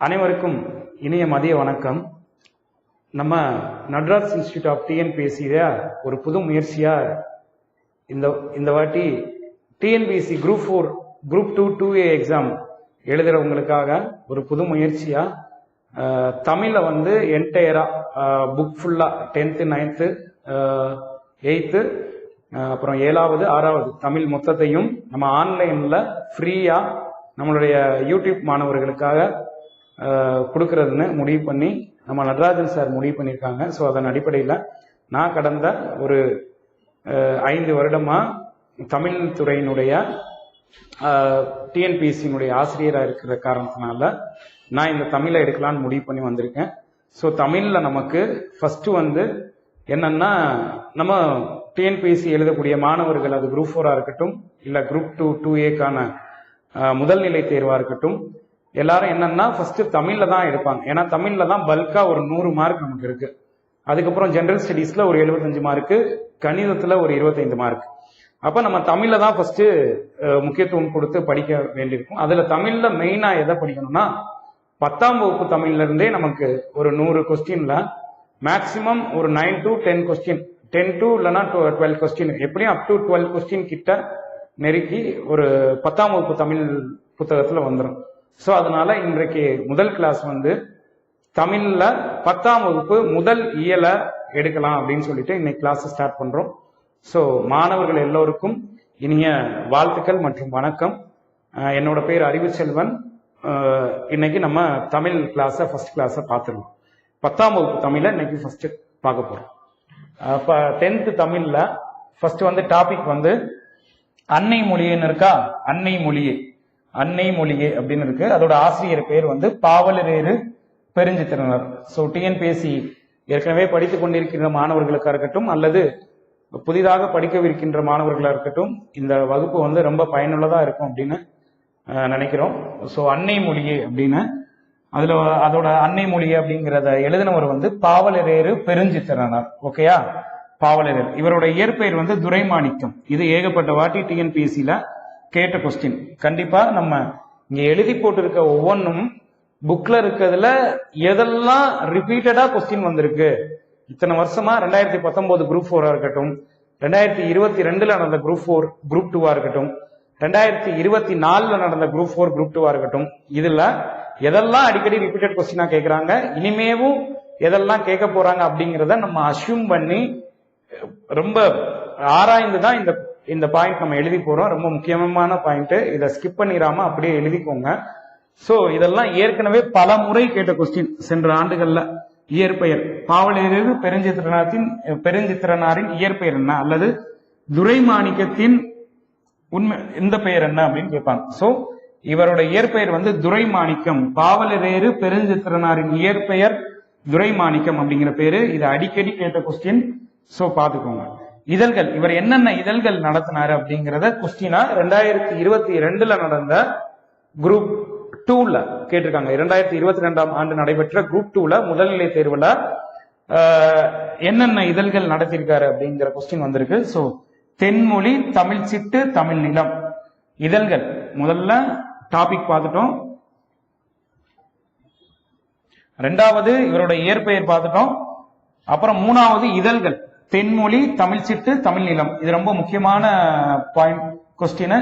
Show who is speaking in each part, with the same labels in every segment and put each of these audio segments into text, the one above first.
Speaker 1: அனைவருக்கும் இனிய மதிய வணக்கம். நம்ம நட்ராஜ் இன்ஸ்டியூட் ஆஃப் டிஎன்பிஎஸ்சியில ஒரு புது முயற்சியா இந்த இந்த வாட்டி TNPSC group four group two two A exam எழுதுறவங்களுக்காக ஒரு புது முயற்சியா தமிழில் வந்து என்டையரா புக் ஃபுல்லா டென்த்து நைன்த்து எயித்து அப்புறம் ஏழாவது ஆறாவது தமிழ் மொத்தத்தையும் நம்ம ஆன்லைன்ல ஃப்ரீயா நம்மளுடைய யூடியூப் மாணவர்களுக்காக கொடுக்கறதுன்னு முடிவு பண்ணி நம்ம நடராஜன் சார் முடிவு பண்ணியிருக்காங்க. ஸோ அதன் அடிப்படையில் நான் கடந்த ஒரு ஐந்து வருடமா தமிழ் துறையினுடைய டிஎன்பிஎஸ்சியினுடைய ஆசிரியராக இருக்கிற காரணத்தினால நான் இந்த தமிழை எடுக்கலான்னு முடிவு பண்ணி வந்திருக்கேன். ஸோ தமிழில் நமக்கு ஃபஸ்ட்டு வந்து என்னன்னா நம்ம டிஎன்பிஎஸ்சி எழுதக்கூடிய மாணவர்கள் அது குரூப் ஃபோராக இருக்கட்டும் இல்லை குரூப் டூ டூ ஏக்கான முதல்நிலை தேர்வாக இருக்கட்டும் எல்லாரும் என்னன்னா ஃபர்ஸ்ட் தமிழ்ல தான் எடுப்பாங்க. ஏன்னா தமிழ்ல தான் பல்கா ஒரு நூறு மார்க் நமக்கு இருக்கு. அதுக்கப்புறம் ஜென்ரல் ஸ்டடீஸ்ல ஒரு 75 மார்க்கு கணிதத்துல ஒரு 25 மார்க் அப்ப நம்ம தமிழ்ல தான் ஃபர்ஸ்ட் முக்கியத்துவம் கொடுத்து படிக்க வேண்டியிருக்கும். அதுல தமிழ்ல மெயினா எதை படிக்கணும்னா பத்தாம் வகுப்பு தமிழ்ல இருந்தே நமக்கு ஒரு நூறு கொஸ்டின்ல மேக்சிமம் ஒரு nine to ten question ten to இல்லைன்னா டுவெல் கொஸ்டின் எப்படியும் அப் டு டுவெல் கொஸ்டின் கிட்ட நெருக்கி ஒரு பத்தாம் வகுப்பு தமிழ் புத்தகத்துல வந்துடும் ஸோ அதனால இன்றைக்கு முதல் கிளாஸ் வந்து தமிழ்ல பத்தாம் வகுப்பு முதல் இயலை எடுக்கலாம் அப்படின்னு சொல்லிட்டு இன்னைக்கு கிளாஸ் ஸ்டார்ட் பண்றோம். ஸோ மாணவர்கள் எல்லோருக்கும் இனிய வாழ்த்துக்கள் மற்றும் வணக்கம். என்னோட பேர் அறிவுச்செல்வன் செல்வன் இன்னைக்கு நம்ம தமிழ் கிளாஸை ஃபர்ஸ்ட் கிளாஸை பார்த்துருவோம் பத்தாம் வகுப்பு தமிழை இன்னைக்கு ஃபர்ஸ்ட் பார்க்க போறோம். இப்போ டென்த்து தமிழ்ல ஃபர்ஸ்ட் வந்து டாபிக் வந்து அன்னை மொழின்னு இருக்கா அன்னை மொழியே. அன்னை மொழியே அப்படின்னு இருக்கு. அதோட ஆசிரியர் பேர் வந்து பாவலரேறு பெருஞ்சித்திரனர். ஸோ டிஎன்பிஎஸ்சி ஏற்கனவே படித்து கொண்டிருக்கின்ற மாணவர்களுக்காக இருக்கட்டும் அல்லது புதிதாக படிக்கவிருக்கின்ற மாணவர்களாக இருக்கட்டும் இந்த வகுப்பு வந்து ரொம்ப பயனுள்ளதாக இருக்கும் அப்படின்னு நினைக்கிறோம். ஸோ அன்னை மொழியே அப்படின்னு அதில் அதோட அன்னை மொழி அப்படிங்கிறத எழுதினவர் வந்து பாவலரேறு பெருஞ்சித்திரனார். ஓகேயா பாவலரேறு. இவரோட இயற்பெயர் வந்து துரைமாணிக்கம். இது ஏகப்பட்ட வாட்டி டிஎன்பிஎஸ்சியில் கேட்ட கொஸ்டின் கண்டிப்பா நம்ம இங்க எழுதி போட்டிருக்க ஒவ்வொன்றும் புக்ல இருக்கிறதுல எதெல்லாம் ரிப்பீட்டடா கொஸ்டின் வந்திருக்கு? இத்தனை வருஷமா ரெண்டாயிரத்தி பத்தொன்பது குரூப் ஃபோராக இருக்கட்டும் ரெண்டாயிரத்தி இருபத்தி ரெண்டுல நடந்த குரூப் ஃபோர் குரூப் டூவா இருக்கட்டும் ரெண்டாயிரத்தி இருபத்தி நாலுல நடந்த குரூப் ஃபோர் குரூப் டூவா இருக்கட்டும் இதுல எதெல்லாம் அடிக்கடி ரிப்பீட்டட் கொஸ்டினா கேட்கறாங்க இனிமேவும் எதெல்லாம் கேட்க போறாங்க அப்படிங்கிறத நம்ம அசியூம் பண்ணி ரொம்ப ஆராய்ந்து தான் இந்த இந்த பாயிண்ட் நம்ம எழுதி போறோம். ரொம்ப முக்கியமான பாயிண்ட் இதை ஸ்கிப் பண்ணிடாம அப்படியே எழுதிக்கோங்க. ஸோ இதெல்லாம் ஏற்கனவே பல முறை கேட்ட கொஸ்டின் சென்ற ஆண்டுகள்ல இயற்பெயர். பாவலரேறு பெருஞ்சித்திரனாத்தின் பெருஞ்சித்திரனாரின் இயற்பெயர் என்ன? அல்லது துரைமாணிக்கத்தின் உண்மை இந்த பெயர் என்ன அப்படின்னு கேட்பாங்க. ஸோ இவரோட இயற்பெயர் வந்து துரைமாணிக்கம். பாவலரேறு பெருஞ்சித்திரனாரின் இயற்பெயர் துரைமாணிக்கம் அப்படிங்கிற பேரு. இது அடிக்கடி கேட்ட கொஸ்டின் ஸோ பாத்துக்கோங்க இதழ்கள் இவர் என்னென்ன இதழ்கள் நடத்தினாரு அப்படிங்கறத கொஸ்டினா ரெண்டாயிரத்தி இருபத்தி ரெண்டுல நடந்த குரூப் டூல கேட்டிருக்காங்க. இரண்டாயிரத்தி இருபத்தி ரெண்டாம் ஆண்டு நடைபெற்ற குரூப் டூல முதல்நிலை தேர்வுல ஆஹ், என்னென்ன இதழ்கள் நடத்தியிருக்காரு அப்படிங்கிற கொஸ்டின் வந்திருக்கு. சோ தென்மொழி தமிழ் சிட்டு தமிழ் நிலம் இதழ்கள். முதல்ல டாபிக் பார்த்துட்டோம். ரெண்டாவது இவரோட இயற்பெயர் பார்த்துட்டோம். அப்புறம் மூணாவது இதழ்கள். தென்மொழி தமிழ் சிட்டு தமிழ் நிலம் இது ரொம்ப முக்கியமான பாயிண்ட் கொஸ்டினை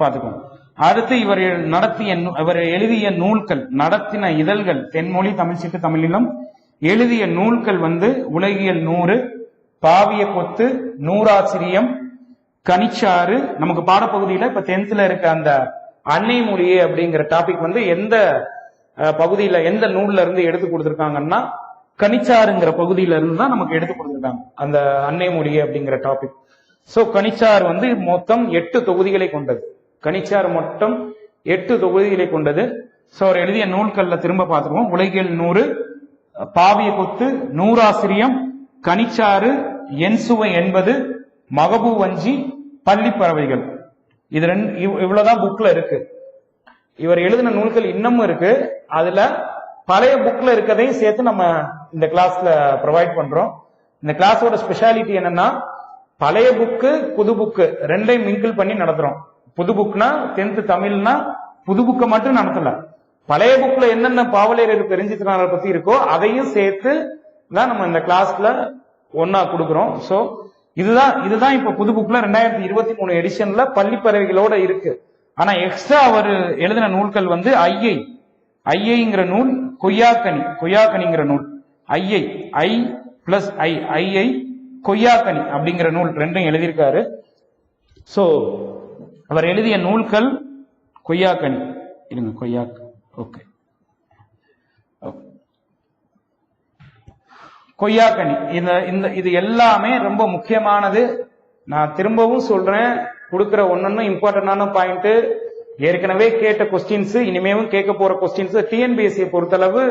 Speaker 1: பார்த்துக்கோங்க. அடுத்து இவர் நடத்திய இவர் எழுதிய நூல்கள் நடத்தின இதழ்கள் தென்மொழி தமிழ் சிட்டு தமிழ் நிலம் எழுதிய நூல்கள் வந்து உலகியல் நூறு பாவிய கொத்து நூறாசிரியம் கனிச்சாறு. நமக்கு பாடப்பகுதியில இப்ப டென்த்ல இருக்க அந்த அன்னை மொழியே அப்படிங்கிற டாபிக் வந்து எந்த பகுதியில எந்த நூல்ல இருந்து எடுத்து கொடுத்துருக்காங்கன்னா கனிச்சாறுங்கிற பகுதியில இருந்து தான் நமக்கு எடுத்து கொடுத்திருக்காங்க அந்த அன்னை மொழி அப்படிங்கிற டாபிக் சோ கனிச்சார் வந்து மொத்தம் எட்டு தொகுதிகளை கொண்டது. கனிச்சார் மொத்தம் எட்டு தொகுதிகளை கொண்டது. சோ அவர் எழுதிய நூல்கள்ல திரும்ப பார்த்துருவோம். உலகியல் நூறு பாவிய கொத்து நூறாசிரியம் கனிச்சாறு என் சுவை என்பது மகபூ வஞ்சி பள்ளி பறவைகள். இது ரெண்டு இவ்- இவ்வளவுதான் புக்ல இருக்கு. இவர் எழுதின நூல்கள் இன்னமும் இருக்கு. அதுல பழைய புக்ல இருக்கதையும் சேர்த்து நம்ம இந்த கிளாஸ்ல ப்ரொவைட் பண்றோம். இந்த கிளாஸோட ஸ்பெஷாலிட்டி என்னன்னா பழைய புக்கு புது புக்கு ரெண்டையும் மிங்கிள் பண்ணி நடத்துறோம். புது புக்னா டென்த் தமிழ்னா புது புக்கை மட்டும் நடத்தல. பழைய புக்ல என்னென்ன பாவலேரர் பெருஞ்சித்திரனார் பத்தி இருக்கோ அதையும் சேர்த்து தான் நம்ம இந்த கிளாஸ்ல ஒன்னா கொடுக்குறோம். ஸோ இதுதான் இதுதான் இப்ப புது புக்ல ரெண்டாயிரத்தி இருபத்தி மூணு எடிஷன்ல பள்ளிப்பறவைகளோட இருக்கு. ஆனா எக்ஸ்ட்ரா அவர் எழுதின நூல்கள் வந்து ஐயை ஐயைங்கிற நூல் கொய்யாக்கனி. கொய்யாக்கனிங்கிற நூல். ஐயை ஐ பிளஸ் ஐ ஐயை கொய்யாக்கனி அப்படிங்கிற நூல் ரெண்டும் எழுதியிருக்காரு. ஸோ அவர் எழுதிய நூல்கள் கொய்யாக்கனி. இருங்க கொய்யா ஓகே கொய்யாக்கனி இந்த இந்த இது எல்லாமே ரொம்ப முக்கியமானது. நான் திரும்பவும் சொல்றேன் கொடுக்குற ஒன்னொன்னு இம்பார்ட்டன்டான பாயிண்ட் ஏற்கனவே கேட்ட கொஸ்டின்ஸ் இனிமேவும் கேட்க போற கொஸ்டின்ஸ் டிஎன்பிஎஸ்சியை பொறுத்தளவு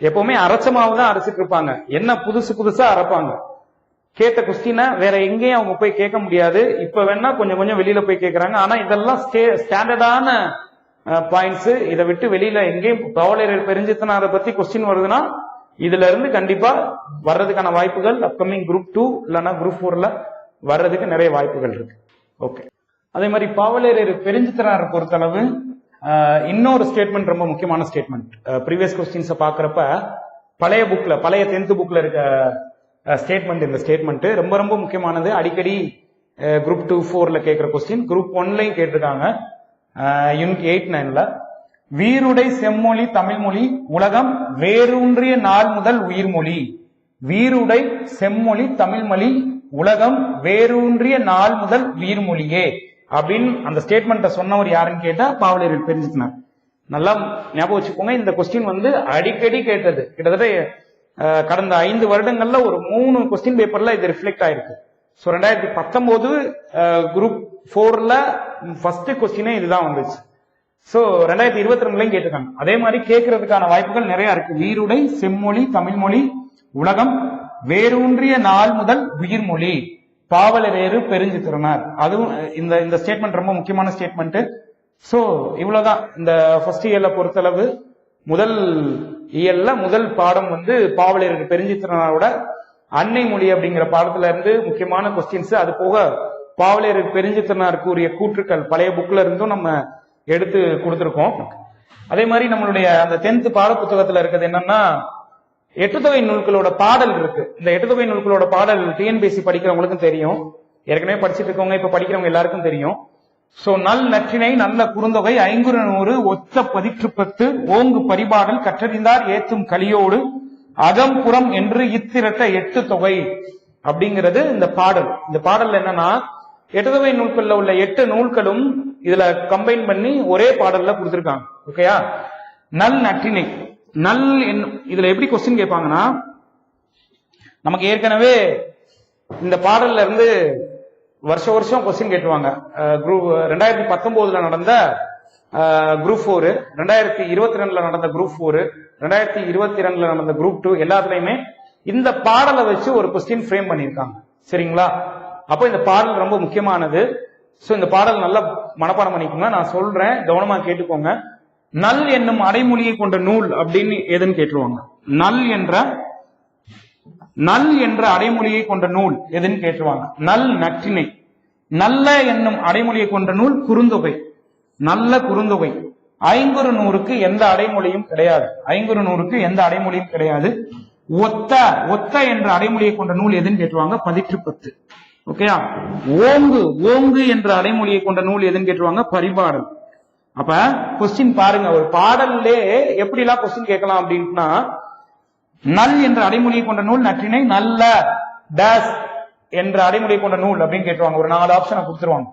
Speaker 1: எப்பவுமே அரைச்சமாவு தான் அரைச்சிட்டு இருப்பாங்க என்ன புதுசு புதுசா அரைப்பாங்க. கேட்ட கொஸ்டினை வேற எங்கேயும் அவங்க போய் கேட்க முடியாது. இப்ப வேணா கொஞ்சம் கொஞ்சம் வெளியில போய் கேட்கறாங்க ஆனா இதெல்லாம் ஸ்டாண்டர்டான பாயிண்ட்ஸ் இதை விட்டு வெளியில எங்கேயும் பவலர் பெருஞ்சித்தனாரை பத்தி கொஸ்டின் வருதுன்னா இதுல இருந்து கண்டிப்பா வர்றதுக்கான வாய்ப்புகள் அப்கமிங் குரூப் டூ இல்லைன்னா குரூப் ஃபோர்ல வர்றதுக்கு நிறைய வாய்ப்புகள் இருக்கு. ஓகே அதே மாதிரி பாவலேரர் பெருஞ்சித்தனாரை பொறுத்தளவு இன்னொரு ஸ்டேட்மெண்ட் ரொம்ப முக்கியமான ஸ்டேட்மெண்ட் ப்ரீவியஸ் கொஸ்டின்ஸை பார்க்குறப்ப பழைய புக்கில் பழைய டென்த்து புக்கில் இருக்க ஸ்டேட்மெண்ட் இந்த ஸ்டேட்மெண்ட்டு ரொம்ப ரொம்ப முக்கியமானது. அடிக்கடி குரூப் டூ ஃபோரில் கேட்குற கொஸ்டின் குரூப் ஒன்லையும் கேட்டிருக்காங்க. யூனிட் எயிட் நைனில் வீருடை செம்மொழி தமிழ்மொழி உலகம் வேரூன்றிய நாள் முதல் உயிர்மொழி வீருடை செம்மொழி தமிழ்மொழி உலகம் வேரூன்றிய நாள் முதல் உயிர்மொழியே அப்படின்னு அந்த ஸ்டேட்மெண்ட்டை சொன்னவர் யாருன்னு கேட்டா பாவலர் தெரிஞ்சுக்கினார் நல்லா ஞாபகம் வச்சுக்கோங்க இந்த கொஸ்டின் வந்து அடிக்கடி கேட்டது. கிட்டத்தட்ட கடந்த ஐந்து வருடங்கள்ல ஒரு மூணு கொஸ்டின் பேப்பர்ல இது ரிஃப்ளெக்ட் ஆயிருக்கு. ஸோ ரெண்டாயிரத்தி பத்தொன்பது குரூப் ஃபோர்ல ஃபர்ஸ்ட் கொஸ்டினே இதுதான் வந்துச்சு. ஸோ ரெண்டாயிரத்தி இருபத்தி ரெண்டுலையும் கேட்டிருக்காங்க. அதே மாதிரி கேட்கறதுக்கான வாய்ப்புகள் நிறைய இருக்கு. வீருடை செம்மொழி தமிழ்மொழி உலகம் வேரூன்றிய நாள் முதல் உயிர்மொழி. பாவலரேறு பெருஞ்சித்திரனார் அதுவும் இந்த இந்த ஸ்டேட்மெண்ட் ரொம்ப முக்கியமான ஸ்டேட்மெண்ட் ஸோ இவ்வளவுதான். இந்த ஃபர்ஸ்ட் இயர்ல பொறுத்தளவு முதல் இயல்ல முதல் பாடம் வந்து பாவலரேறு பெருஞ்சித்திரனாரோட அன்னை மொழி அப்படிங்கிற பாடத்துல இருந்து முக்கியமான கொஸ்டின்ஸ் அது போக பாவலரேறு பெருஞ்சித்திரனார் கூறிய கூற்றுக்கள் பழைய புக்ல இருந்தும் நம்ம எடுத்து கொடுத்துருக்கோம். அதே மாதிரி நம்மளுடைய அந்த டென்த் பாட புத்தகத்துல இருக்கிறது என்னன்னா எட்டுத்தொகை நூல்களோட பாடல் இருக்கு. இந்த எட்டுத்தொகை நூல்களோட பாடல் டிஎன்பிஎஸ்சி படிக்கிறவங்களுக்கும் தெரியும். ஏற்கனவே படிச்சிட்டு இருக்கவங்க இப்ப படிக்கிறவங்க எல்லாருக்கும் தெரியும். சோ நல் நற்றினை நல்ல குறுந்தொகை ஐங்குறு நூறு ஒத்த பதிற்றுப்பத்து ஓங்கு பரிபாடல் கற்றறிந்தார் ஏத்தும் கலியோடு அகம்புறம் என்று இத்திரட்ட எட்டு தொகை அப்படிங்கிறது இந்த பாடல். இந்த பாடல்ல என்னன்னா எட்டுதொகை நூல்கள்ல உள்ள எட்டு நூல்களும் இதுல கம்பைன் பண்ணி ஒரே பாடல்ல கொடுத்திருக்காங்க. ஓகேயா நல் நற்றினை. நல் இதுல எப்படி கொஸ்டின் கேட்பாங்கன்னா நமக்கு ஏற்கனவே இந்த பாடல்ல இருந்து வருஷ வருஷம் கொஸ்டின் கேட்டுவாங்க குரூப் ரெண்டாயிரத்தி பத்தொன்பதுல நடந்த குரூப் ஃபோர் ரெண்டாயிரத்தி இருபத்தி ரெண்டுல நடந்த குரூப் ஃபோர் ரெண்டாயிரத்தி இருபத்தி ரெண்டுல நடந்த குரூப் டூ எல்லாத்துலயுமே இந்த பாடலை வச்சு ஒரு கொஸ்டின் ஃப்ரேம் பண்ணியிருக்காங்க. சரிங்களா? அப்போ இந்த பாடல் ரொம்ப முக்கியமானது. ஸோ இந்த பாடல் நல்லா மனப்பாடம் பண்ணிக்கோங்க. நான் சொல்றேன். கவனமா கேட்டுக்கோங்க. நல் என்னும் அடைமொழியை கொண்ட நூல் அப்படின்னு எதுன்னு கேட்டுருவாங்க? நல் என்ற நல் என்ற அடைமொழியை கொண்ட நூல் எதுன்னு கேட்டுருவாங்க? நல் நற்றினை. நல்ல என்னும் அடைமொழியை கொண்ட நூல் குறுந்தொகை. நல்ல குறுந்தொகை. ஐங்குறு நூறுக்கு எந்த அடைமொழியும் கிடையாது. ஐங்குறு நூறுக்கு எந்த அடைமொழியும் கிடையாது. ஒத்த ஒத்த என்ற அடைமொழியை கொண்ட நூல் எதுன்னு கேட்டுருவாங்க? பதிற்று பத்து ஓகேயா? ஓங்கு ஓங்கு என்ற அடைமொழியை கொண்ட நூல் எதுன்னு கேட்டுருவாங்க? பரிபாடல். அப்ப கொஸ்டின் பாருங்க. ஒரு பாடல்லே எப்படி எல்லாம் கொஸ்டின் கேட்கலாம் அப்படின்னா நல் என்ற அடைமொழியை கொண்ட நூல் நற்றினை நல்ல டேஸ் என்ற அடைமொழியை கொண்ட நூல் அப்படின்னு கேட்டுருவாங்க. ஒரு நாலு ஆப்ஷனை கொடுத்துருவாங்க.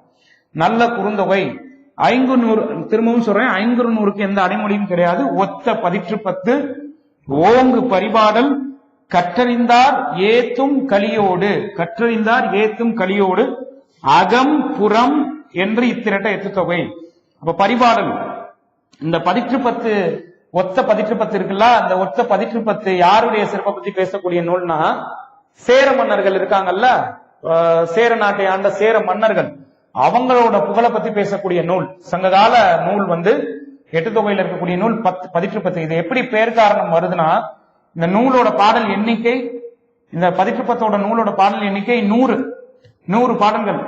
Speaker 1: நல்ல குறுந்தொகை ஐங்கு நூறு திரும்பவும் சொல்றேன் ஐங்குறு நூறுக்கு எந்த அடைமொழியும் கிடையாது. ஒத்த பதிற்று பத்து ஓங்கு பரிபாடல் கற்றறிந்தார் ஏத்தும் கலியோடு கற்றறிந்தார் ஏத்தும் கலியோடு அகம் புறம் என்று இத்திரட்ட எத்து தொகை அப்ப பரிபாடல். இந்த பதிற்றுப்பத்து ஒத்த பதிற்றுப்பத்து இருக்குல்ல அந்த ஒத்த பதிற்றுப்பத்து யாருடைய சிறப்பை பத்தி பேசக்கூடிய நூல்னா சேர மன்னர்கள் இருக்காங்கல்ல சேர நாட்டை ஆண்ட சேர மன்னர்கள். அவங்களோட புகழை பத்தி பேசக்கூடிய நூல் சங்ககால நூல் வந்து எட்டு தொகையில் இருக்கக்கூடிய நூல் பத்து பதிற்றுப்பத்து. இது எப்படி பேர் காரணம் வருதுன்னா இந்த நூலோட பாடல் எண்ணிக்கை இந்த பதிற்றுப்பத்தோட நூலோட பாடல் எண்ணிக்கை நூறு. நூறு பாடல்கள்.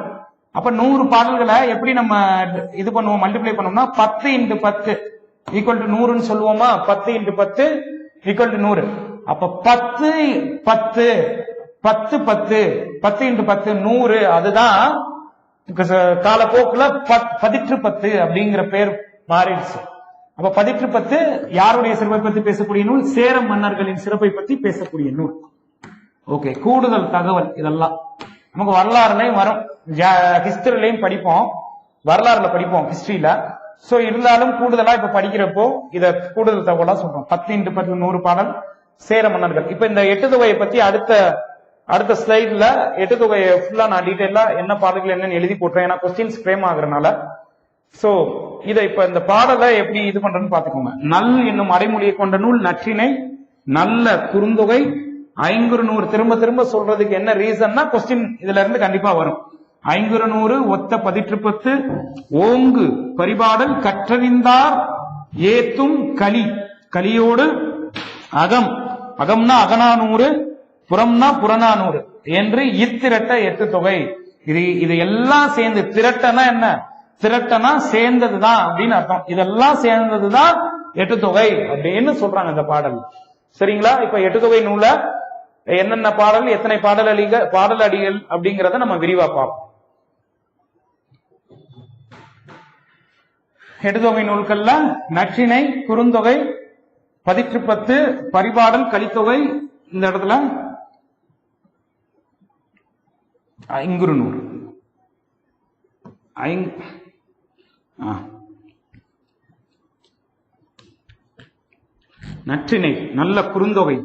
Speaker 1: அப்ப நூறு பாடல்களை எப்படி நம்ம இது பண்ணுவோம் மல்டிப்ளை பண்ணோம்னா பத்து இன்டு பத்து ஈக்குவல் டு நூறுன்னு சொல்லுவோமா? பத்து இன்ட்டு பத்து ஈக்குவல் டு நூறு. அப்ப பத்து பத்து பத்து பத்து பத்து இன்ட்டு பத்து நூறு அதுதான் காலப்போக்குல பத்- பதிற்று பத்து அப்படிங்கிற பேர் மாறிடுச்சு. அப்ப பதிற்று பத்து யாருடைய சிறப்பை பத்தி பேசக்கூடிய நூல்? சேர மன்னர்களின் சிறப்பை பத்தி பேசக்கூடிய நூல். ஓகே கூடுதல் தகவல் இதெல்லாம். நமக்கு வரலாறுலையும் வரும். ஹிஸ்டரிலையும் படிப்போம். வரலாறுல படிப்போம் ஹிஸ்டரியில சோ இருந்தாலும் கூடுதலா இப்ப படிக்கிறப்போ இத கூடுதல் தகவலா சொல்றோம். பத்து இன்ட்டு பத்து நூறு பாடல் சேர மன்னர்கள். இப்ப இந்த எட்டு தொகையை பத்தி அடுத்த அடுத்த ஸ்லைட்ல எட்டு தொகையை ஃபுல்லா நான் டீட்டெயிலா என்ன பாடல்கள் என்னன்னு எழுதி போட்டுறேன். ஏன்னா கொஸ்டின்ஸ் ஃப்ரேம் ஆகுறதுனால சோ இத இப்ப இந்த பாடலை எப்படி இது பண்றேன்னு பாத்துக்கோங்க நல் என்னும் அடைமொழியை கொண்ட நூல் நற்றினை நல்ல குறுந்தொகை ஐங்குறு நூறு திரும்ப திரும்ப சொல்றதுக்கு என்ன ரீசன்னா கொஸ்டின் இதுல இருந்து கண்டிப்பா வரும். ஐங்குறு நூறு ஒத்த பதிற்றுப்பத்து. ஓங்கு பரிபாடல் கற்றறிந்தார் ஏத்தும் களி. கலியோடு அகம். அகம்னா அகநானூறு புறம்னா புறநானூறு என்று இத்திரட்ட எட்டு தொகை. இது இது எல்லாம் சேர்ந்து திரட்டனா என்ன? திரட்டனா சேர்ந்ததுதான் அப்படின்னு அர்த்தம். இதெல்லாம் சேர்ந்ததுதான் எட்டு தொகை அப்படின்னு சொல்றாங்க இந்த பாடல். சரிங்களா? இப்ப எட்டு தொகை நூல என்னென்ன பாடல் எத்தனை பாடல் அடிகள் பாடல் அடிகள் அப்படிங்கறத நம்ம விரிவா பார்ப்போம். எட்டுத்தொகை நூல்கள்ல நற்றிணை குறுந்தொகை பதிற்று பத்து பரிபாடல் கலித்தொகை இந்த இடத்துல ஐங்குறு நூறு ஐங் ஆ. நற்றிணை நல்ல குறுந்தொகை.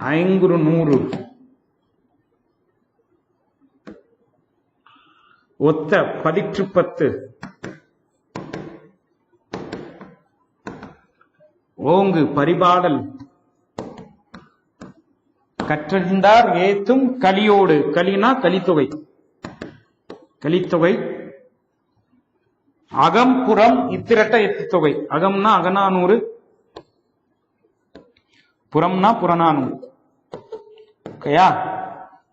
Speaker 1: ஐங்குறு நூறு. ஒத்த பதிற்று பத்து ஓங்கு பரிபாடல். கற்றறிந்தார் ஏத்தும் கலியோடு. கலினா கலித்தொகை. கலித்தொகை. அகம் புறம் இத்திரட்ட எத்து தொகை அகம்னா அகநானூறு. புறம்னா புறநானூறு. ஓகேயா?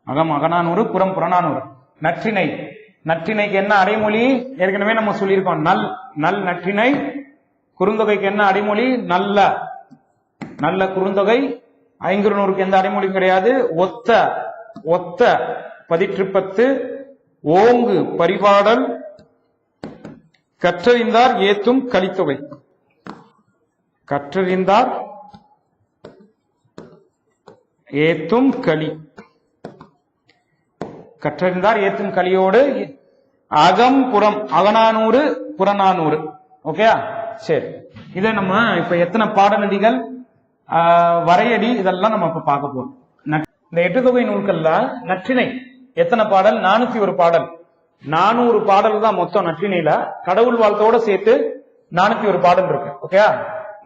Speaker 1: அகம் அகநானூறு புறம் புறநானூறு. நற்றிணை நற்றிணைக்கு என்ன அடைமொழி? ஏற்கனவே நம்ம சொல்லியிருக்கோம் நல் நல் நற்றிணை குறுந்தொகைக்கு என்ன அடைமொழி? நல்ல. நல்ல குறுந்தொகை. ஐங்குறுநூறுக்கு எந்த அடைமொழியும் கிடையாது. ஒத்த ஒத்த பதிற்றுப்பத்து. ஓங்கு பரிபாடல். கற்றறிந்தார் ஏத்தும் கலித்தொகை. கற்றறிந்தார் ஏத்தும் களி கற்றறிந்தார் ஏத்தும் கலியோடு அகம் புறம் அகநானூறு புறநானூறு. ஓகேயா சரி. இதை நம்ம இப்ப எத்தனை பாடநடிகள் வரையடி இதெல்லாம் நம்ம இப்ப பார்க்க போறோம். நட்- இந்த எட்டு தொகை நூல்கள்ல நற்றிணை. எத்தனை பாடல்? நானூத்தி ஒரு பாடல். நானூறு பாடல் தான் மொத்தம் நற்றினையில கடவுள் வாழ்த்தோட சேர்த்து நானூத்தி ஒரு பாடல் இருக்கு. ஓகேயா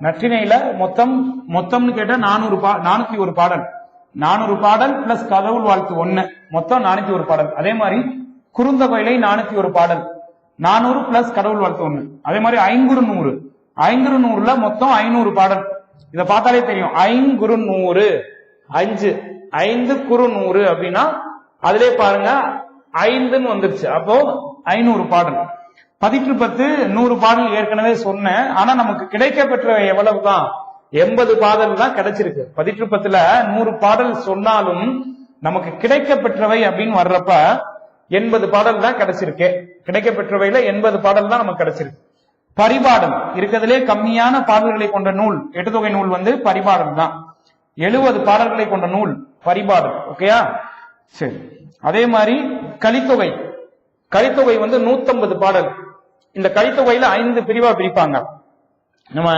Speaker 1: நற்றினையில மொத்தம் மொத்தம்னு கேட்டா நானூறு பா நானூத்தி ஒரு பாடல். நானூறு பாடல் பிளஸ் கடவுள் வாழ்த்து ஒண்ணு. மொத்தம் நானூத்தி ஒரு பாடல். அதே மாதிரி குறுந்தொகையிலை நானூத்தி ஒரு பாடல். நானூறு பிளஸ் கடவுள் வாழ்த்து ஒண்ணு. அதே மாதிரி ஐங்குறு நூறு ஐங்குறு நூறுல மொத்தம் ஐநூறு பாடல். இத பார்த்தாலே தெரியும். ஐங்குறு நூறு அஞ்சு. ஐந்து குறு நூறு அப்படின்னா அதிலே பாருங்க ஐந்துன்னு வந்துருச்சு. அப்போ ஐநூறு பாடல். பதிற்று பத்து நூறு பாடல் ஏற்கனவே சொன்னேன். ஆனா நமக்கு கிடைக்க பெற்ற எவ்வளவுதான்? எண்பது பாடல் தான் கிடைச்சிருக்கு. பதிற்றுப்பத்துல நூறு பாடல் சொன்னாலும் நமக்கு கிடைக்க பெற்றவை அப்படின்னு வர்றப்ப எண்பது பாடல் தான் கிடைச்சிருக்கு. கிடைக்க பெற்றவையில எண்பது பாடல் தான் நமக்கு கிடைச்சிருக்கு. பரிபாடல் இருக்கிறதுலே கம்மியான பாடல்களை கொண்ட நூல் எட்டுத்தொகை நூல் வந்து பரிபாடல் தான். எழுபது பாடல்களை கொண்ட நூல் பரிபாடல் ஓகேயா சரி. அதே மாதிரி கலித்தொகை. கலித்தொகை வந்து 150 பாடல். இந்த கலித்தொகையில ஐந்து பிரிவா பிரிப்பாங்க. நம்ம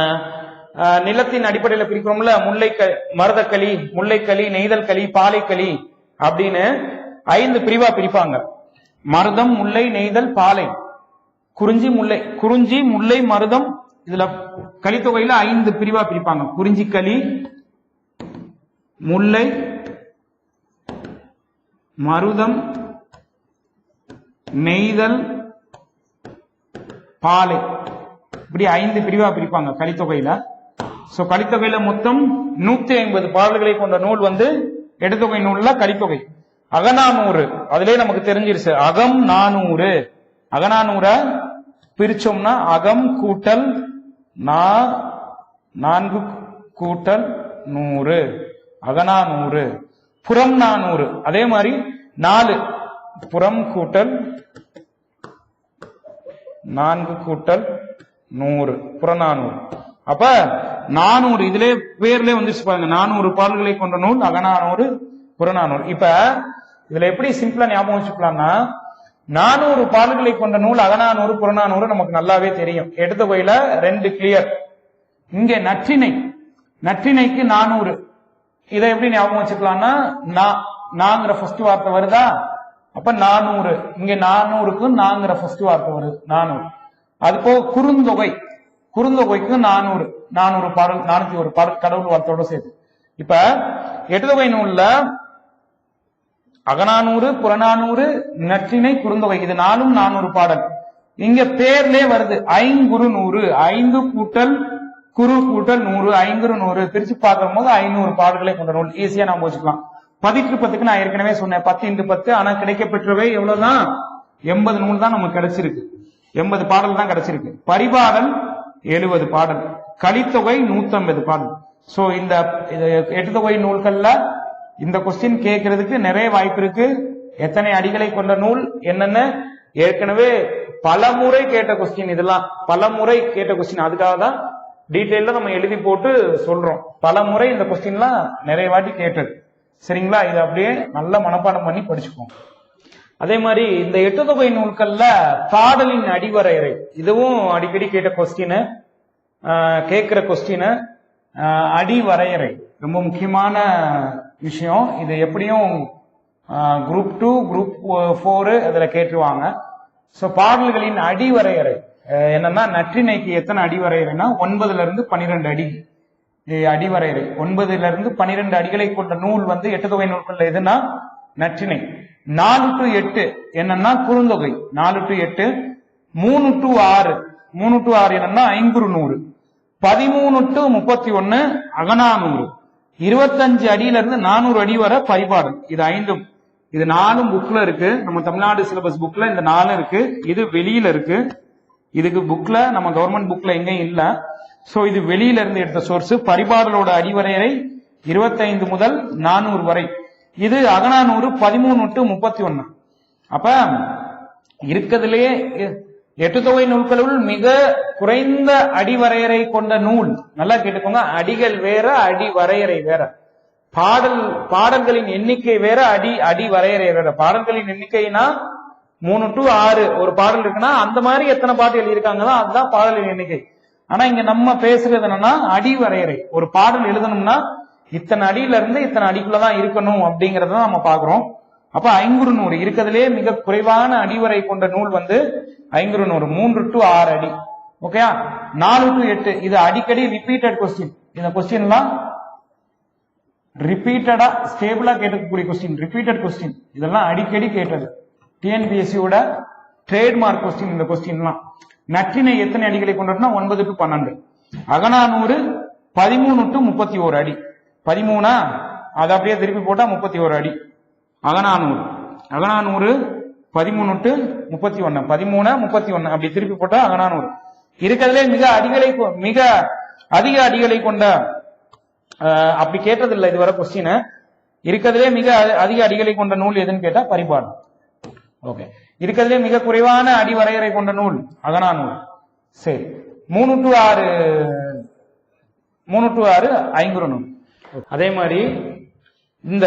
Speaker 1: நிலத்தின் அடிப்படையில பிரிக்கிறோம்ல முல்லை க மருதக்களி முல்லைக்களி நெய்தல் களி பாலைக்களி அப்படின்னு ஐந்து பிரிவா பிரிப்பாங்க. மருதம் முல்லை நெய்தல் பாலை. குறிஞ்சி முல்லை குறிஞ்சி முல்லை மருதம் இதுல கலித்தொகையில ஐந்து பிரிவா பிரிப்பாங்க. குறிஞ்சி களி முல்லை மருதம் நெய்தல் பாலை. இப்படி ஐந்து பிரிவா பிரிப்பாங்க கலித்தொகையில. சோ கலித்தொகையில மொத்தம் நூத்தி ஐம்பது பாடல்களை கொண்ட நூல் வந்து எடுத்தொகை நூல்ல கலித்தொகை. அகநானூறு. அதுலயே நமக்கு தெரிஞ்சிருச்சு. அகம் நானூறு. அகநானூற பிரிச்சோம்னா அகம் கூட்டல் நா நான்கு கூட்டல் நூறு. அகனா நூறு புறம் நானூறு. அதே மாதிரி நாலு. புறம் கூட்டல் நான்கு கூட்டல் நூறு. புறநானூறு அப்ப நானூறு இதுல பேர்ல வந்துச்சு பாருங்க. நானூறு பாடல்களை கொண்ட நூல் அகநானூறு புறநானூறு. இப்ப இதுல எப்படி சிம்பிளா ஞாபகம் வச்சுக்கலாம்னா நானூறு பாடல்களை கொண்ட நூல் அகநானூறு புறநானூறு நமக்கு நல்லாவே தெரியும். எடுத்த கோயில ரெண்டு கிளியர் இங்க நற்றிணை நற்றிணைக்கு நானூறு. இதை எப்படி ஞாபகம் வச்சுக்கலாம்னா நாங்கிற ஃபர்ஸ்ட் வார்த்தை வருதா? அப்ப நானூறு. இங்க நானூறுக்கு நாங்கிற ஃபர்ஸ்ட் வார்த்தை வருது. நானூறு. அது போக குறுந்தொகை. குறுந்தொகைக்கு நானூறு. நானூறு பாடல் நானூத்தி ஒரு பாடல் கடவுள் வார்த்தையோட சேர்த்து. இப்ப எட்டுதொகை நூல்ல அகநானூறு புறநானூறு நற்றினை குறுந்தொகை இது நாலும் நானூறு பாடல். இங்க பேர்லயே வருது ஐங்குறு நூறு ஐந்து கூட்டல் குறு கூட்டல் நூறு ஐங்குறு நூறு பிரிச்சு பார்க்கும் போது ஐநூறு பாடல்களை கொண்ட நூல். ஈஸியா நாம வச்சுக்கலாம் பதிற்று பத்துக்கு நான் ஏற்கனவே சொன்னேன் பத்து இன்று பத்து ஆனா கிடைக்கப்பெற்றவை எவ்வளவுதான்? எண்பது நூல் தான் நமக்கு கிடைச்சிருக்கு. எண்பது பாடல் தான் கிடைச்சிருக்கு. பரிபாடல் எழுபது பாடல். கலித்தொகை நூத்தம்பது பாடல் சோ இந்த இது எட்டு தொகை நூல்கள்ல இந்த கொஸ்டின் கேட்கறதுக்கு நிறைய வாய்ப்பு இருக்கு. எத்தனை அடிகளை கொண்ட நூல்? என்னென்ன ஏற்கனவே பல முறை கேட்ட கொஸ்டின் இதெல்லாம். பல முறை கேட்ட கொஸ்டின் அதுக்காக தான் டீட்டெயில நம்ம எழுதி போட்டு சொல்றோம். பல முறை இந்த கொஸ்டின்லாம் நிறைய வாட்டி கேட்டது. சரிங்களா? இதை அப்படியே நல்ல மனப்பாடம் பண்ணி படிச்சுக்கோங்க அதே மாதிரி இந்த எட்டு தொகை நூல்கள்ல பாடலின் அடிவரையறை. இதுவும் அடிக்கடி கேட்ட கொஸ்டின் கேட்குற கொஸ்டினை அடி வரையறை. ரொம்ப முக்கியமான விஷயம். இது எப்படியும் குரூப் டூ குரூப் ஃபோரு அதில் கேட்டுருவாங்க. ஸோ பாடல்களின் அடி வரையறை. என்னன்னா நற்றிணைக்கு எத்தனை அடி வரையறைனா ஒன்பதுல இருந்து பன்னிரெண்டு அடி. அடி அடிவரையறை ஒன்பதுல இருந்து அடிகளை கொண்ட நூல் வந்து எட்டு தொகை நூல்கள் எதுனா நற்றிணை. நாலு டு எட்டு என்னன்னா குறுந்தொகை. நாலு டு எட்டு. மூணு டு ஆறு. மூணு டு ஆறு என்னன்னா ஐங்குறு நூறு. பதிமூணு டு முப்பத்தி ஒன்னு அகநானூறு. இருபத்தஞ்சு அடியில இருந்து நானூறு அடி வரை பரிபாடல் இது ஐந்தும். இது நாலும் புக்ல இருக்கு. நம்ம தமிழ்நாடு சிலபஸ் புக்ல இந்த நாலு இருக்கு. இது வெளியில இருக்கு. இதுக்கு புக்ல நம்ம கவர்மெண்ட் புக்ல எங்கேயும் இல்ல. சோ இது வெளியில இருந்து எடுத்த சோர்ஸ் பரிபாடலோட அடிவரையறை இருபத்தைந்து முதல் நானூறு வரை. இது அகநானூறு பதிமூணு டு முப்பத்தி ஒன்னு. அப்ப இருக்கிறதுலயே எட்டுத்தொகை எட்டு தொகை நூல்களுள் மிக குறைந்த அடிவரையறை கொண்ட நூல். நல்லா கேட்டுக்கோங்க அடிகள் வேற அடி வரையறை வேற. பாடல் பாடல்களின் எண்ணிக்கை வேற அடி அடி வரையறை வேற. பாடல்களின் எண்ணிக்கைனா மூணு டு ஆறு. ஒரு பாடல் இருக்குன்னா அந்த மாதிரி எத்தனை பாட்டு எழுதியிருக்காங்களோ அதுதான் பாடலின் எண்ணிக்கை. ஆனா இங்க நம்ம பேசுறது என்னன்னா அடி வரையறை ஒரு பாடல் எழுதணும்னா இத்தனை அடியில இருந்து இத்தனை அடிக்குள்ளதான் இருக்கணும் அப்படிங்கறத நம்ம பாக்குறோம் அப்ப ஐங்குறு நூறு இருக்கிறதுலே மிக குறைவான அடிவரை கொண்ட நூல் வந்து ஐங்குறு நூறு மூன்று டு ஆறு அடி. ஓகேயா நாலு டு எட்டு. இது அடிக்கடி ரிப்பீட்டட் கொஸ்டின் இந்த கொஸ்டின்லாம் ரிப்பீட்டடா ஸ்டேபிளா கேட்கக்கூடிய கொஸ்டின் ரிப்பீட்டட் கொஸ்டின் இதெல்லாம் அடிக்கடி கேட்டது. டிஎன்பிஎஸ்சியோட ட்ரேட்மார்க் கொஸ்டின் இந்த கொஸ்டின்லாம் நற்றினை எத்தனை அடிகளை கொண்டதுனா ஒன்பது டு பன்னெண்டு. அகநானூறு பதிமூணு டு முப்பத்தி ஓரு அடி. பதிமூணா? அது அப்படியே திருப்பி போட்டா முப்பத்தி ஓரு அடி. அகநானூறு. அகநானூறு பதிமூணு டு முப்பத்தி ஒன்னு பதிமூணு முப்பத்தி ஒன்னு அப்படி திருப்பி போட்டா அகநானூறு இருக்கிறதுலே மிக அடிகளை கொ- மிக அதிக அடிகளை கொண்ட அப்படி கேட்டது இதுவரை கொஸ்டின் இருக்கிறதுலே மிக அ- அதிக அடிகளை கொண்ட நூல் எதுன்னு கேட்டா பரிபாடு ஓகே இருக்கிறதுலே மிக குறைவான அடி வரையறை கொண்ட நூல் அகநானூல் சரி. மூணு டு ஆறு மூணு டு ஆறு ஐங்குறு நூல் அதே மாதிரி இந்த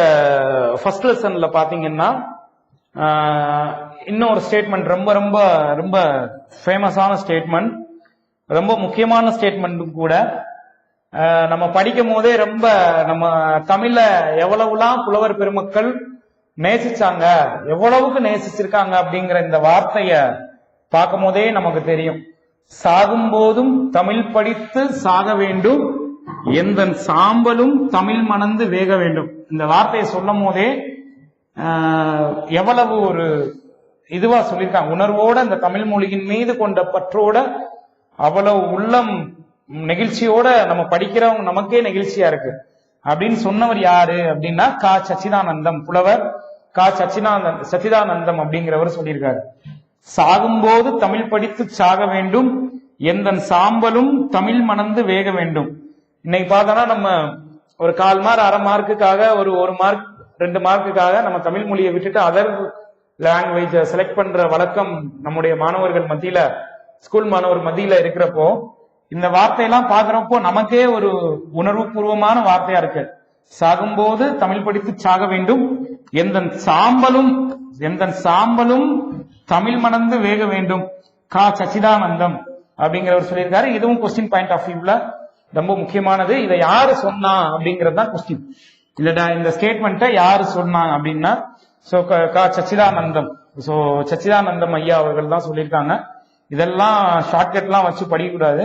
Speaker 1: ஃபர்ஸ்ட் லெசன்ல பாத்தீங்கன்னா இன்னொரு ஸ்டேட்மெண்ட் ரொம்ப ரொம்ப ரொம்ப ஃபேமஸான ஸ்டேட்மெண்ட் ரொம்ப முக்கியமான ஸ்டேட்மெண்ட்டும் கூட. நம்ம படிக்கும் போதே ரொம்ப நம்ம தமிழ்ல எவ்வளவுலாம் புலவர் பெருமக்கள் நேசிச்சாங்க எவ்வளவுக்கு நேசிச்சிருக்காங்க அப்படிங்கிற இந்த வார்த்தைய பார்க்கும் போதே நமக்கு தெரியும். சாகும் போதும் தமிழ் படித்து சாக வேண்டும். எந்த சாம்பலும் தமிழ் மணந்து வேக வேண்டும். இந்த வார்த்தையை சொல்லும் போதே எவ்வளவு ஒரு இதுவா சொல்லியிருக்காங்க. உணர்வோட அந்த தமிழ் மொழியின் மீது கொண்ட பற்றோட அவ்வளவு உள்ளம் நெகிழ்ச்சியோட நம்ம படிக்கிறவங்க நமக்கே நெகிழ்ச்சியா இருக்கு. அப்படின்னு சொன்னவர் யாரு அப்படின்னா கா. சச்சிதானந்தம் புலவர். கா. சச்சிதானந்தம் சச்சிதானந்தம் அப்படிங்கிறவர் சொல்லியிருக்காரு. சாகும்போது தமிழ் படித்து சாக வேண்டும். எந்தன் சாம்பலும் தமிழ் மணந்து வேக வேண்டும். இன்னைக்கு பார்த்தோன்னா நம்ம ஒரு கால் மார்க் அரை மார்க்குக்காக ஒரு ஒரு மார்க் ரெண்டு மார்க்குக்காக நம்ம தமிழ் மொழியை விட்டுட்டு அதர் லாங்குவேஜ் செலக்ட் பண்ற வழக்கம் நம்முடைய மாணவர்கள் மத்தியில ஸ்கூல் மாணவர் மத்தியில இருக்கிறப்போ இந்த வார்த்தையெல்லாம் பாக்குறப்போ நமக்கே ஒரு உணர்வுபூர்வமான வார்த்தையா இருக்கு. சாகும்போது தமிழ் படித்து சாக வேண்டும். எந்த சாம்பலும் எந்த சாம்பலும் தமிழ் மணந்து வேக வேண்டும். கா சச்சிதானந்தம் அப்படிங்கிறவர் சொல்லியிருக்காரு. இதுவும் கொஸ்டின் பாயிண்ட் ஆஃப் வியூல ரொம்ப முக்கியமானது. இதை யாரு சொன்னா அப்படிங்கறது தான் கொஸ்டின் இல்லடா இந்த ஸ்டேட்மெண்ட்டை யாரு சொன்னாங்க அப்படின்னா சோ கா சச்சிதானந்தம். சோ சச்சிதானந்தம் ஐயா அவர்கள் தான் சொல்லியிருக்காங்க. இதெல்லாம் ஷார்ட்கட்லாம் வச்சு படிக்கக்கூடாது.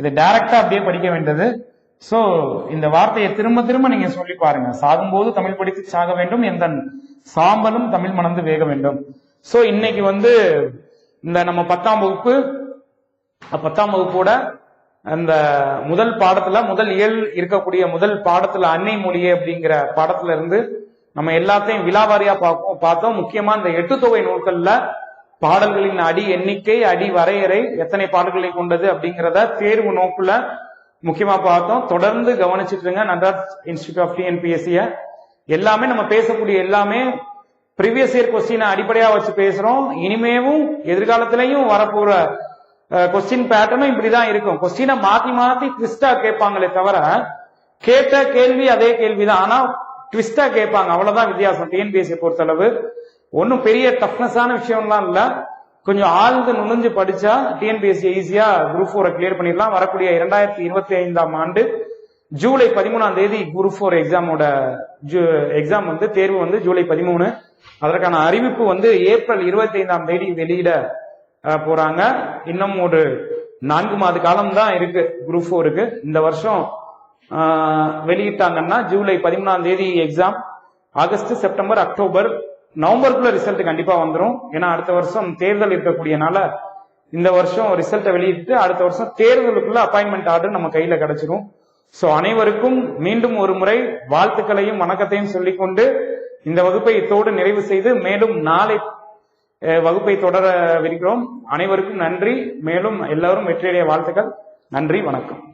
Speaker 1: இதை டைரக்டா அப்படியே படிக்க வேண்டியது. சோ இந்த வார்த்தையை திரும்ப திரும்ப நீங்க சொல்லி பாருங்க. சாகும்போது தமிழ் படித்து சாக வேண்டும் எந்த சாம்பலும் தமிழ் மணந்து வேக வேண்டும். சோ இன்னைக்கு வந்து இந்த நம்ம பத்தாம் வகுப்பு பத்தாம் வகுப்போட அந்த முதல் பாடத்துல முதல் இயல் இருக்கக்கூடிய முதல் பாடத்துல அன்னை மொழியே அப்படிங்கிற பாடத்துல இருந்து நம்ம எல்லாத்தையும் விழாவாரியா பார்ப்போம் பார்த்தோம். முக்கியமா இந்த எட்டு தொகை நூல்கள்ல பாடல்களின் அடி எண்ணிக்கை அடி வரையறை எத்தனை பாடல்களை கொண்டது அப்படிங்கிறத தேர்வு நோக்குல முக்கியமா பார்த்தோம். தொடர்ந்து கவனிச்சுட்டு இருங்க. நட்ராஜ் இன்ஸ்டியூட் ஆஃப் டிஎன்பிஎஸ்சிய எல்லாமே நம்ம பேசக்கூடிய எல்லாமே ப்ரீவியஸ் இயர் கொஸ்டினை அடிப்படையா வச்சு பேசுறோம். இனிமேவும் எதிர்காலத்திலையும் வரப்போற கொஸ்டின் பேட்டர்னும் இப்படிதான் இருக்கும். கொஸ்டினை மாத்தி மாத்தி ட்விஸ்டா கேட்பாங்களே தவிர கேட்ட கேள்வி அதே கேள்விதான். ஆனா ட்விஸ்டா கேட்பாங்க. அவ்வளவுதான் வித்தியாசம். டிஎன்பிஎஸ்சி பொறுத்தளவு. ஒன்றும் பெரிய டஃப்னஸான விஷயம்லாம் இல்ல. கொஞ்சம் ஆழ்ந்து நுழைஞ்சு படிச்சா டிஎன்பிஎஸ்சி ஈஸியா குரூப் ஃபோரை கிளியர் பண்ணிடலாம். வரக்கூடிய இரண்டாயிரத்தி இருபத்தி ஐந்தாம் ஆண்டு ஜூலை பதிமூணாம் தேதி குரூப் ஃபோர் எக்ஸாமோட எக்ஸாம் வந்து தேர்வு வந்து ஜூலை பதிமூணு. அதற்கான அறிவிப்பு வந்து ஏப்ரல் இருபத்தி ஐந்தாம் தேதி வெளியிட போறாங்க. இன்னும் ஒரு நான்கு மாத காலம் தான் இருக்கு. குரூப் ஃபோருக்கு இந்த வருஷம் வெளியிட்டாங்கன்னா ஜூலை பதிமூணாம் தேதி எக்ஸாம் ஆகஸ்ட் செப்டம்பர் அக்டோபர் நவம்பருக்குள்ள ரிசல்ட் கண்டிப்பா வந்துடும் ஏன்னா அடுத்த வருஷம் தேர்தல் இருக்கக்கூடியனால இந்த வருஷம் ரிசல்ட்டை வெளியிட்டு அடுத்த வருஷம் தேர்தலுக்குள்ள அப்பாயின்மெண்ட் ஆர்டர் நம்ம கையில கிடைச்சிரும். சோ அனைவருக்கும் மீண்டும் ஒரு முறை வாழ்த்துக்களையும் வணக்கத்தையும் சொல்லிக்கொண்டு இந்த வகுப்பை இத்தோடு நிறைவு செய்து மேலும் நாளை வகுப்பை வகுப்பை தொடரவிருக்கிறோம் அனைவருக்கும் நன்றி. மேலும் எல்லாரும் வெற்றியடைய வாழ்த்துக்கள். நன்றி. வணக்கம்.